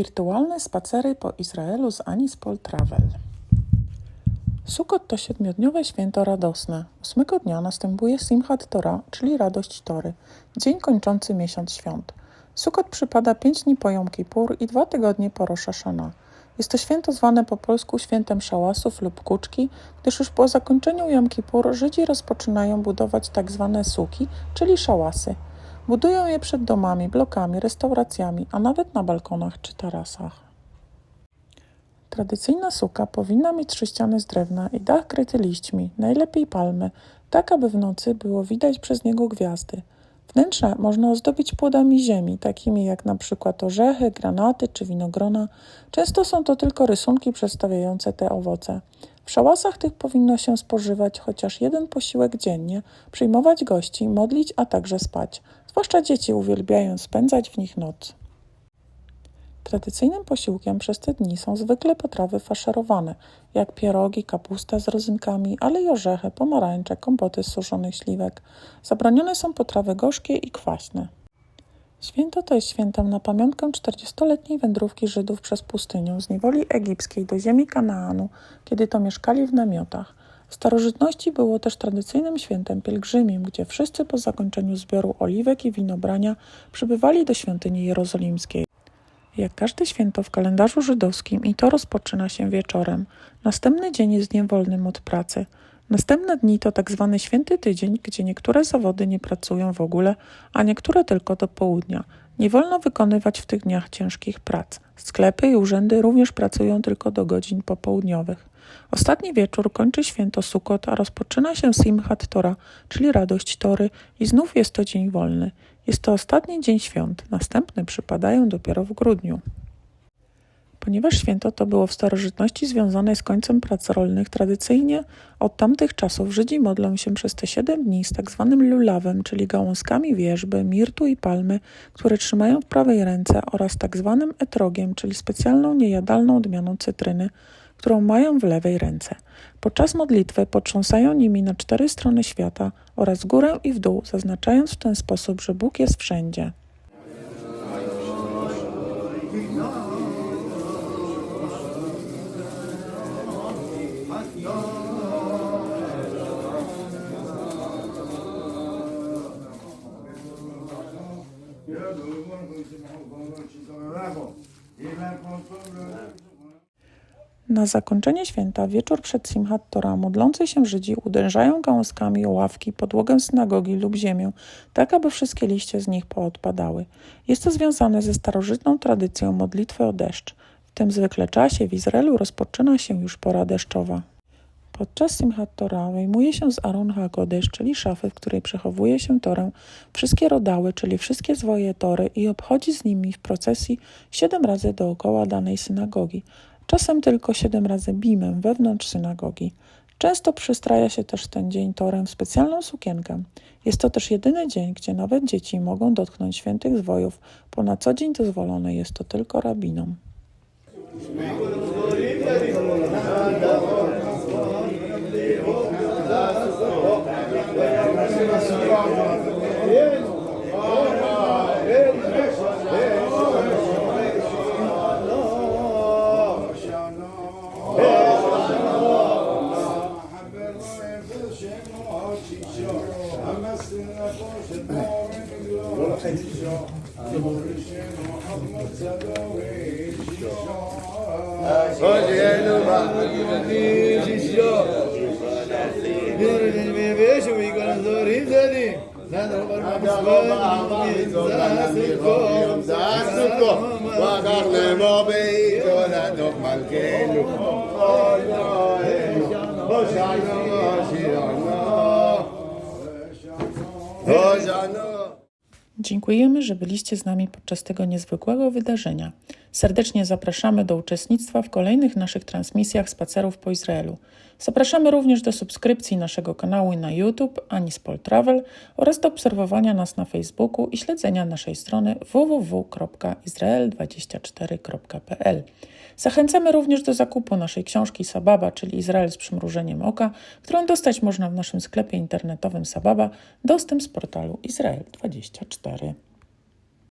Wirtualne spacery po Izraelu z Anispol Travel. Sukkot to siedmiodniowe święto radosne. Ósmego dnia następuje Simchat Torah, czyli radość Tory, dzień kończący miesiąc świąt. Sukkot przypada pięć dni po Jom Kippur i dwa tygodnie po Rosh Hashanah. Jest to święto zwane po polsku świętem szałasów lub kuczki, gdyż już po zakończeniu Jom Kippur Żydzi rozpoczynają budować tak zwane suki, czyli szałasy. Budują je przed domami, blokami, restauracjami, a nawet na balkonach czy tarasach. Tradycyjna suka powinna mieć trzy ściany z drewna i dach kryty liśćmi, najlepiej palmy, tak aby w nocy było widać przez niego gwiazdy. Wnętrze można ozdobić płodami ziemi, takimi jak na przykład orzechy, granaty czy winogrona. Często są to tylko rysunki przedstawiające te owoce. W szałasach tych powinno się spożywać chociaż jeden posiłek dziennie, przyjmować gości, modlić, a także spać. Zwłaszcza dzieci uwielbiają spędzać w nich noc. Tradycyjnym posiłkiem przez te dni są zwykle potrawy faszerowane, jak pierogi, kapusta z rodzynkami, ale i orzechy, pomarańcze, kompoty z suszonych śliwek. Zabronione są potrawy gorzkie i kwaśne. Święto to jest świętem na pamiątkę 40-letniej wędrówki Żydów przez pustynię z niewoli egipskiej do ziemi Kanaanu, kiedy to mieszkali w namiotach. W starożytności było też tradycyjnym świętem pielgrzymim, gdzie wszyscy po zakończeniu zbioru oliwek i winobrania przybywali do świątyni jerozolimskiej. Jak każde święto w kalendarzu żydowskim i to rozpoczyna się wieczorem. Następny dzień jest dniem wolnym od pracy. Następne dni to tak zwany święty tydzień, gdzie niektóre zawody nie pracują w ogóle, a niektóre tylko do południa. Nie wolno wykonywać w tych dniach ciężkich prac. Sklepy i urzędy również pracują tylko do godzin popołudniowych. Ostatni wieczór kończy święto Sukkot, a rozpoczyna się Simchat Torah, czyli radość Tory i znów jest to dzień wolny. Jest to ostatni dzień świąt, następne przypadają dopiero w grudniu. Ponieważ święto to było w starożytności związane z końcem prac rolnych, tradycyjnie od tamtych czasów Żydzi modlą się przez te siedem dni z tak zwanym lulawem, czyli gałązkami wierzby, mirtu i palmy, które trzymają w prawej ręce oraz tak zwanym etrogiem, czyli specjalną niejadalną odmianą cytryny, którą mają w lewej ręce. Podczas modlitwy potrząsają nimi na cztery strony świata oraz górę i w dół, zaznaczając w ten sposób, że Bóg jest wszędzie. Na zakończenie święta, wieczór przed Simchat Torah, modlący się Żydzi uderzają gałązkami o ławki, podłogę synagogi lub ziemię, tak aby wszystkie liście z nich poodpadały. Jest to związane ze starożytną tradycją modlitwy o deszcz. W tym zwykle czasie w Izraelu rozpoczyna się już pora deszczowa. Podczas Simchat Torah wyjmuje się z Aron HaKodesh, czyli szafy, w której przechowuje się Torę, wszystkie rodały, czyli wszystkie zwoje Tory i obchodzi z nimi w procesji siedem razy dookoła danej synagogi, czasem tylko siedem razy bimem wewnątrz synagogi. Często przystraja się też ten dzień torem w specjalną sukienkę. Jest to też jedyny dzień, gdzie nawet dzieci mogą dotknąć świętych zwojów, bo na co dzień dozwolone jest to tylko rabinom. ciccio, ammassina Oh no, Oh no, Dziękujemy, że byliście z nami podczas tego niezwykłego wydarzenia. Serdecznie zapraszamy do uczestnictwa w kolejnych naszych transmisjach spacerów po Izraelu. Zapraszamy również do subskrypcji naszego kanału na YouTube Anispol Travel oraz do obserwowania nas na Facebooku i śledzenia naszej strony www.israel24.pl. Zachęcamy również do zakupu naszej książki Sababa, czyli Izrael z przymrużeniem oka, którą dostać można w naszym sklepie internetowym Sababa, dostęp z portalu Izrael24.